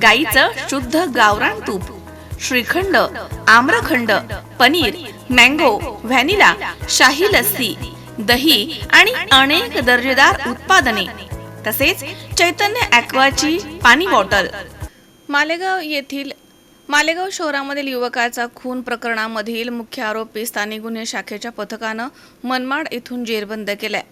गाईचं शुद्ध गावरान तूप श्रीखंड आम्रखंड पनीर मँगो व्हॅनिला शाही लस्सी दही आणि अनेक दर्जेदार उत्पादने. तसेच चैतन्य ॲक्वाची पाणी बॉटल. मालेगाव येथील मालेगाव शहरामधील युवकाचा खून प्रकरणामधील मुख्य आरोपी स्थानिक गुन्हे शाखेच्या पथकानं मनमाड येथून जेरबंद केलाय.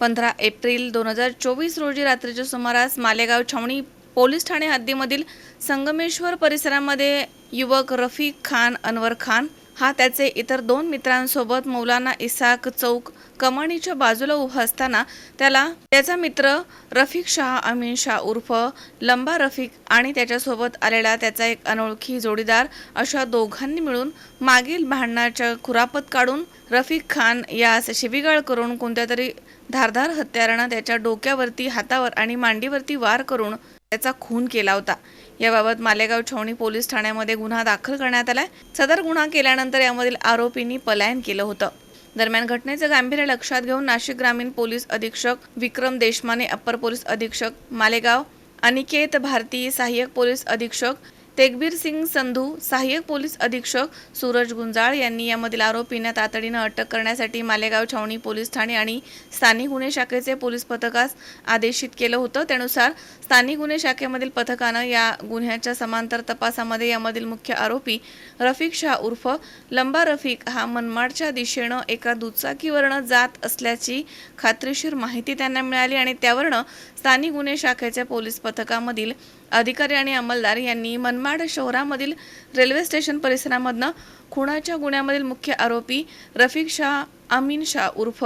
पंधरा एप्रिल दोन हजार चोवीस रोजी रात्रीच्या सुमारास मालेगाव छावणी पोलीस ठाणे हद्दीमधील संगमेश्वर परिसरामध्ये युवक रफीक खान अनवर खान हा त्याचे इतर दोन मित्रांसोबत मौलाना इसाक चौक कमानीच्या बाजूला उभा असताना त्याला त्याचा मित्र रफिक शाह अमीन शाह उर्फ लंबा रफिक आणि त्याच्यासोबत आलेला त्याचा एक अनोळखी जोडीदार अशा दोघांनी मिळून मागील भांडणाच्या खुरापत काढून रफिक खान यास शिवीगाळ करून कोणत्या तरी धारधार हत्यारानं त्याच्या डोक्यावरती हातावर आणि मांडीवरती वार करून त्याचा खून केला होता. याबाबत मालेगाव छावणी पोलीस ठाण्यामध्ये गुन्हा दाखल करण्यात आलाय. सदर गुन्हा केल्यानंतर यामधील आरोपींनी पलायन केलं होतं. दरम्यान घटनेचं गांभीर्य लक्षात घेऊन नाशिक ग्रामीण पोलीस अधीक्षक विक्रम देशमाने अप्पर पोलीस अधीक्षक मालेगाव अनिकेत भारतीय सहाय्यक पोलीस अधीक्षक तेगबीर सिंग संधू सहाय्यक पोलीस अधीक्षक सूरज गुंजाळ यांनी यामधील आरोपींना तातडीनं अटक करण्यासाठी मालेगाव छावणी पोलीस ठाणे आणि स्थानिक गुन्हे शाखेचे पोलीस पथकास आदेशित केलं होतं. त्यानुसार स्थानिक गुन्हे शाखेमधील पथकानं या गुन्ह्याच्या समांतर तपासामध्ये यामधील मुख्य आरोपी रफिक शाह उर्फ लंबा रफिक हा मनमाडच्या दिशेनं एका दुचाकीवरनं जात असल्याची खात्रीशीर माहिती त्यांना मिळाली आणि त्यावरनं स्थानिक गुन्हे शाखेच्या पोलीस पथकामधील अधिकारी आणि अंमलदार यांनी मनमाड शहरामधील रेल्वे स्टेशन परिसरामधनं खुणाच्या गुन्ह्यामधील मुख्य आरोपी रफिक शाह अमीन शाह उर्फ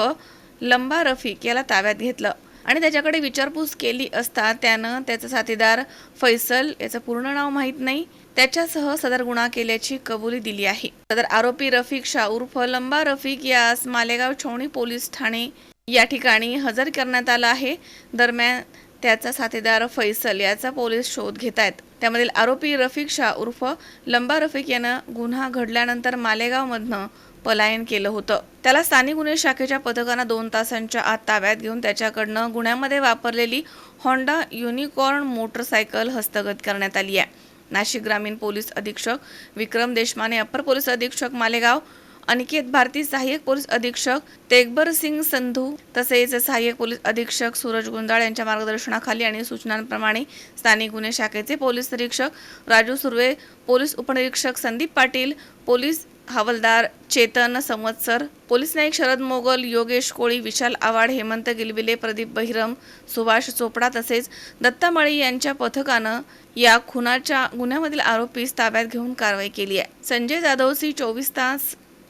लंबा रफिक याला ताब्यात घेतलं आणि त्याच्याकडे विचारपूस केली असता त्यानं त्याचा साथीदार फैसल याचं पूर्ण नाव माहीत नाही त्याच्यासह सदर गुन्हा केल्याची कबुली दिली आहे. सदर आरोपी रफिक शाह उर्फ लंबा रफिक यास मालेगाव छावणी पोलीस ठाणे या ठिकाणी हजर करण्यात आलं आहे. दरम्यान त्याचा साथीदार फैसल याचा पोलीस शोध घेत आहेत. त्यामधील आरोपी रफिक शाह उर्फ लंबा रफिक यानं गुन्हा घडल्यानंतर मालेगावमधनं पलायन केलं होतं. त्याला स्थानिक गुन्हे शाखेच्या पथकानं दोन तासांच्या आत ताब्यात घेऊन त्याच्याकडनं गुन्ह्यामध्ये वापरलेली होंडा युनिकॉर्न मोटरसायकल हस्तगत करण्यात आली आहे. नाशिक ग्रामीण पोलीस अधीक्षक विक्रम देशमाने अप्पर पोलीस अधीक्षक मालेगाव अनिकेत भारती सहाय्यक पोलीस अधीक्षक तेगबर सिंग संधू तसेच सहाय्यक पोलीस अधीक्षक सूरज गुंजाळ यांच्या मार्गदर्शनाखाली आणि सूचनांप्रमाणे स्थानिक गुन्हे शाखेचे पोलीस निरीक्षक राजू सुर्वे पोलीस उपनिरीक्षक संदीप पाटील पोलीस हवलदार चेतन संवत्सर पोलीस नाईक शरद मोगल योगेश कोळी विशाल आवाड हेमंत गिलबिले प्रदीप बहिरम सुभाष चोपडा तसेच दत्ता माळी यांच्या पथकानं या खुनाच्या गुन्ह्यामधील आरोपीस ताब्यात घेऊन कारवाई केली आहे. संजय जाधव सी चोवीस तास